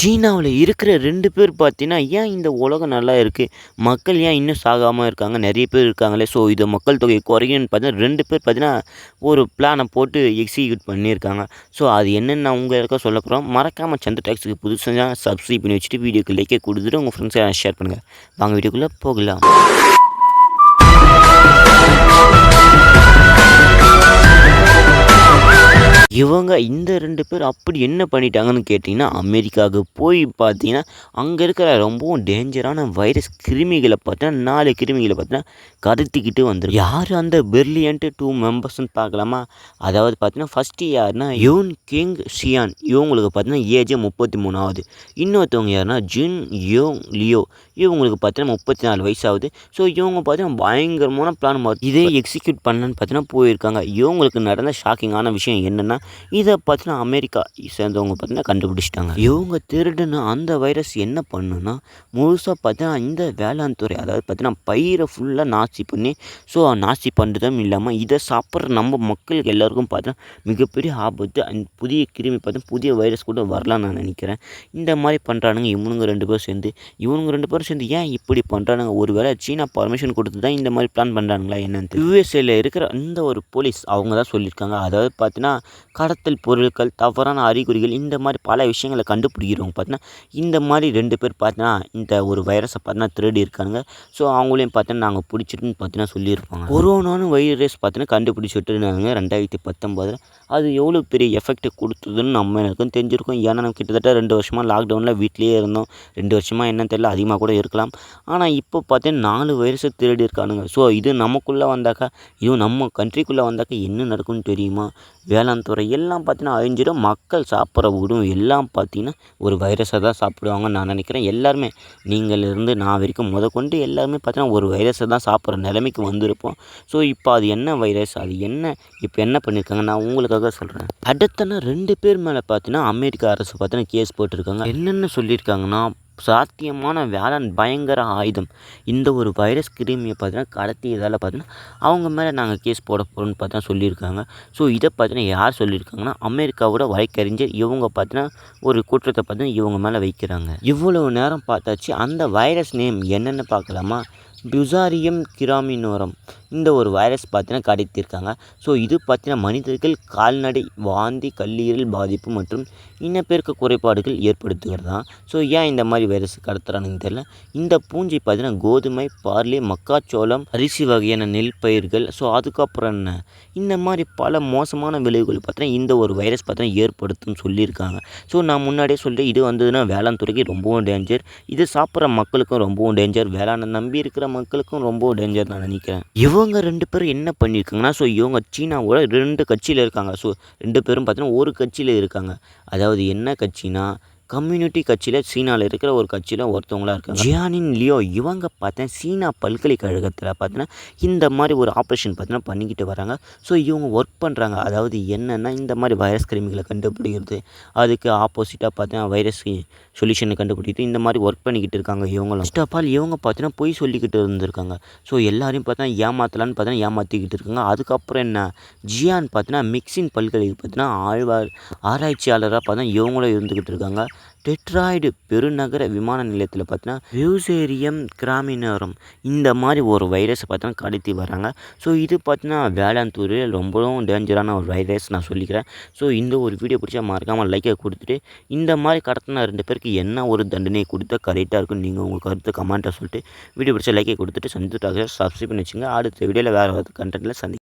சீனாவில் இருக்கிற ரெண்டு பேர் பார்த்தீங்கன்னா ஏன் இந்த உலகம் நல்லா இருக்குது மக்கள் ஏன் இன்னும் சாகாமல் இருக்காங்க? நிறைய பேர் இருக்காங்களே. ஸோ இது மக்கள் தொகை குறையும்னு பார்த்தீங்கன்னா ரெண்டு பேர் பார்த்தீங்கன்னா ஒரு பிளானை போட்டு எக்ஸிக்யூட் பண்ணியிருக்காங்க. ஸோ அது என்னென்னு நான் உங்களுக்கு சொல்ல போகிறோம் மறக்காமல் சந்த டாக்ஸுக்கு புதுசாக சப்ஸ்கிரைப் பண்ணி வச்சுட்டு வீடியோக்கு லைக்கே கொடுத்துட்டு உங்கள் ஃப்ரெண்ட்ஸை ஷேர் பண்ணுங்கள் வாங்க வீடியோக்குள்ளே போகலாம். இவங்க இந்த ரெண்டு பேர் அப்படி என்ன பண்ணிட்டாங்கன்னு கேட்டிங்கன்னா அமெரிக்காவுக்கு போய் பார்த்தீங்கன்னா அங்கே இருக்கிற ரொம்பவும் டேஞ்சரான வைரஸ் கிருமிகளை பார்த்தீங்கன்னா நாலு கிருமிகளை பார்த்தீங்கன்னா கடத்திக்கிட்டு வந்துடும் யார் அந்த பெர்லியன்ட்டு டூ மெம்பர்ஸ்ன்னு பார்க்கலாமா? அதாவது பார்த்தீங்கன்னா ஃபஸ்ட்டு யாருன்னா யூன் கிங் ஷியான் இவங்களுக்கு பார்த்தீங்கன்னா ஏஜ் முப்பத்தி மூணாவது. இன்னொருத்தவங்க யாருன்னா ஜின் யோங் லியோ இவங்களுக்கு பார்த்தீங்கன்னா முப்பத்தி நாலு வயசாகுது. ஸோ இவங்க பார்த்தீங்கன்னா பயங்கரமான பிளான் இதே எக்ஸிக்யூட் பண்ணன்னு பார்த்தீங்கன்னா போயிருக்காங்க. இவங்களுக்கு நடந்த ஷாக்கிங்கான விஷயம் என்னென்னா இதை பார்த்தீங்கன்னா அமெரிக்கா சேர்ந்தவங்க பார்த்தீங்கன்னா கண்டுபிடிச்சிட்டாங்க. இவங்க திருடுன அந்த வைரஸ் என்ன பண்ணுன்னா முழுசாக பார்த்தீங்கன்னா இந்த வேளாண் துறை அதாவது பார்த்தீங்கன்னா பயிரை ஃபுல்லாக நாசி பண்ணி ஸோ நாசி பண்ணுறதும் இல்லாமல் இதை சாப்பிட்ற நம்ம மக்களுக்கு எல்லாருக்கும் பார்த்தீங்கன்னா மிகப்பெரிய ஆபத்து. அந்த புதிய கிருமி பார்த்தீங்கன்னா புதிய வைரஸ் கூட வரலாம் நான் நினைக்கிறேன். இந்த மாதிரி பண்ணுறானுங்க இவனுங்க ரெண்டு பேரும் சேர்ந்து. இவனுங்க ரெண்டு பேரும் சேர்ந்து ஏன் இப்படி பண்ணுறானுங்க ஒரு வேளை சீனா பர்மிஷன் கொடுத்து தான் இந்த மாதிரி பிளான் பண்ணுறானுங்களா என்னன்னு யூஎஸ்ஏல இருக்கிற அந்த ஒரு போலீஸ் அவங்க தான் சொல்லியிருக்காங்க. அதாவது பார்த்தீங்கன்னா கடத்தல் பொருட்கள் தவறான அறிகுறிகள் இந்த மாதிரி பல விஷயங்களை கண்டுபிடிக்கிறவங்க பார்த்தீங்கன்னா இந்த மாதிரி ரெண்டு பேர் பார்த்தீங்கன்னா இந்த ஒரு வைரஸை பார்த்தீங்கன்னா திருடி இருக்காங்க ஸோ அவங்களையும் பார்த்தீங்கன்னா நாங்கள் பிடிச்சிட்டுன்னு பார்த்தீங்கன்னா சொல்லியிருப்பாங்க. கொரோனான்னு வைரஸ் பார்த்தீங்கன்னா கண்டுபிடிச்சிட்டு இருந்தாங்க ரெண்டாயிரத்தி பத்தொம்போதில். அது எவ்வளோ பெரிய எஃபெக்ட் கொடுத்ததுன்னு நம்ம எனக்கும் தெரிஞ்சிருக்கும். ஏன்னா நம்ம கிட்டத்தட்ட ரெண்டு வருஷமாக லாக்டவுனில் வீட்லேயே இருந்தோம். ரெண்டு வருஷமாக என்னன்னு தெரியல அதிகமாக கூட இருக்கலாம். ஆனால் இப்போ பார்த்தீங்கன்னா நாலு வைரஸை திருடி இருக்கானுங்க. ஸோ இது நமக்குள்ளே வந்தாக்கா இதுவும் நம்ம கண்ட்ரிக்குள்ளே வந்தாக்கா என்ன நடக்கும்னு தெரியுமா? வேளாண் துறை எல்லாம் பார்த்தீங்கன்னா அழிஞ்சிடும். மக்கள் சாப்பிட்ற உணவு எல்லாம் பார்த்தீங்கன்னா ஒரு வைரஸை தான் சாப்பிடுவாங்கன்னு நான் நினைக்கிறேன். எல்லாருமே நீங்கள் இருந்து நான் வரைக்கும் முத கொண்டு எல்லாருமே பார்த்தீங்கன்னா ஒரு வைரஸை தான் சாப்பிட்ற நிலைமைக்கு வந்திருப்போம். ஸோ இப்போ அது என்ன வைரஸ் அது என்ன இப்போ என்ன பண்ணியிருக்காங்க? நான் உங்களுக்காக சொல்கிறேன் அடுத்தனா ரெண்டு பேர் மேலே பார்த்தீங்கன்னா அமெரிக்கா அரசு பார்த்தீங்கன்னா கேஸ் போட்டிருக்காங்க. என்னென்ன சொல்லியிருக்காங்கன்னா சாத்தியமான வேளாண் பயங்கர ஆயுதம். இந்த ஒரு வைரஸ் கிருமியை பார்த்தீங்கன்னா கடத்தியதால் பார்த்தீங்கன்னா அவங்க மேலே நாங்கள் கேஸ் போட போகிறோம்னு பார்த்தா சொல்லியிருக்காங்க. ஸோ இதை பார்த்தீங்கன்னா யார் சொல்லியிருக்காங்கன்னா அமெரிக்காவோட வழக்கறிஞர் இவங்க பார்த்தீங்கன்னா ஒரு குற்றத்தை பார்த்தீங்கன்னா இவங்க மேலே வைக்கிறாங்க. இவ்வளவு நேரம் பார்த்தாச்சு அந்த வைரஸ் நேம் என்னென்னு பார்க்கலாமா? பியூசாரியம் கிராமினோரம். இந்த ஒரு வைரஸ் பார்த்தீங்கன்னா கடைத்திருக்காங்க. ஸோ இது பார்த்தீங்கன்னா மனிதர்கள் கால்நடை வாந்தி கல்லீரல் பாதிப்பு மற்றும் இனப்பெருக்க குறைபாடுகள் ஏற்படுத்துகிறது? ஸோ ஏன் இந்த மாதிரி வைரஸ் கடத்துறானுங்க தெரியல. இந்த பூஞ்சி பார்த்தீங்கன்னா கோதுமை பார்லி மக்காச்சோளம் அரிசி வகையான நெல் பயிர்கள் ஸோ அதுக்கப்புறம் என்ன? இந்த மாதிரி பல மோசமான விளைவுகள் பார்த்தீங்கன்னா இந்த ஒரு வைரஸ் பார்த்தீங்கன்னா ஏற்படுத்தும் சொல்லியிருக்காங்க. ஸோ நான் முன்னாடியே சொல்லிட்டு இது வந்ததுன்னா வேளாண் துறைக்கு ரொம்பவும் டேஞ்சர் இது சாப்பிட்ற மக்களுக்கும் ரொம்பவும் டேஞ்சர் வேளாண் நம்பி இருக்கிற மக்களுக்கும் ரொம்ப டேஞ்சர் நான் நினைக்கிறேன். இவங்க ரெண்டு பேரும் என்ன பண்ணியிருக்காங்கன்னா ஸோ இவங்க சீனாவோட ரெண்டு கட்சியில் இருக்காங்க. ஸோ ரெண்டு பேரும் பார்த்தீங்கன்னா ஒரு கட்சியில் இருக்காங்க. அதாவது என்ன கட்சினா கம்யூனிட்டி கட்சியில் சீனாவில் இருக்கிற ஒரு கட்சியில் ஒருத்தவங்களாக இருக்காங்க. ஜியானின் லியோ இவங்க பார்த்தேன் சீனா பல்கலைக்கழகத்தில் பார்த்தீங்கன்னா இந்த மாதிரி ஒரு ஆப்ரேஷன் பார்த்தீங்கன்னா பண்ணிக்கிட்டு வராங்க. ஸோ இவங்க ஒர்க் பண்ணுறாங்க அதாவது என்னென்னா இந்த மாதிரி வைரஸ் கிருமிகளை கண்டுபிடிக்கிறது. அதுக்கு ஆப்போசிட்டாக பார்த்தீங்கன்னா வைரஸ் சொல்யூஷனை கண்டுபிடிக்கிட்டு இந்த மாதிரி ஒர்க் பண்ணிக்கிட்டு இருக்காங்க இவங்களும். ஃபஸ்ட் ஆஃப் ஆல் இவங்க பார்த்தீங்கன்னா பொய் சொல்லிக்கிட்டு இருந்திருக்காங்க. ஸோ எல்லாரையும் பார்த்தா ஏமாற்றலான்னு பார்த்தீங்கன்னா ஏமாற்றிக்கிட்டு இருக்காங்க. அதுக்கப்புறம் என்ன? ஜியான் பார்த்தீங்கன்னா மிக்சின் பல்கலை பார்த்தீங்கன்னா ஆழ்வார் ஆராய்ச்சியாளராக பார்த்தா இவங்களும் இருந்துக்கிட்டு இருக்காங்க. டெட்ராய்டு பெருநகர விமான நிலையத்தில் பார்த்தீங்கன்னா வியூசேரியம் கிராமினோரம் இந்த மாதிரி ஒரு வைரஸை பார்த்தீங்கன்னா கடத்தி வராங்க ஸோ இது பார்த்தீங்கன்னா வேளாண் துறையில் ரொம்பவும் டேஞ்சரான ஒரு வைரஸ் நான் சொல்லிக்கிறேன். ஸோ இந்த ஒரு வீடியோ பிடிச்சா மறக்காமல் லைக்கை கொடுத்துட்டு இந்த மாதிரி கடத்தின ரெண்டு பேருக்கு என்ன ஒரு தண்டனை கொடுத்தா கரெக்டாக இருக்குன்னு நீங்கள் உங்கள் கருத்து கமெண்ட்டாக சொல்லிட்டு வீடியோ பிடிச்சா லைக்கை கொடுத்துட்டு சந்தித்து சப்ஸ்கிரைப் பண்ணி வச்சுங்க அடுத்த வீடியோவில் வேறு கண்டென்ட்டில் சந்தி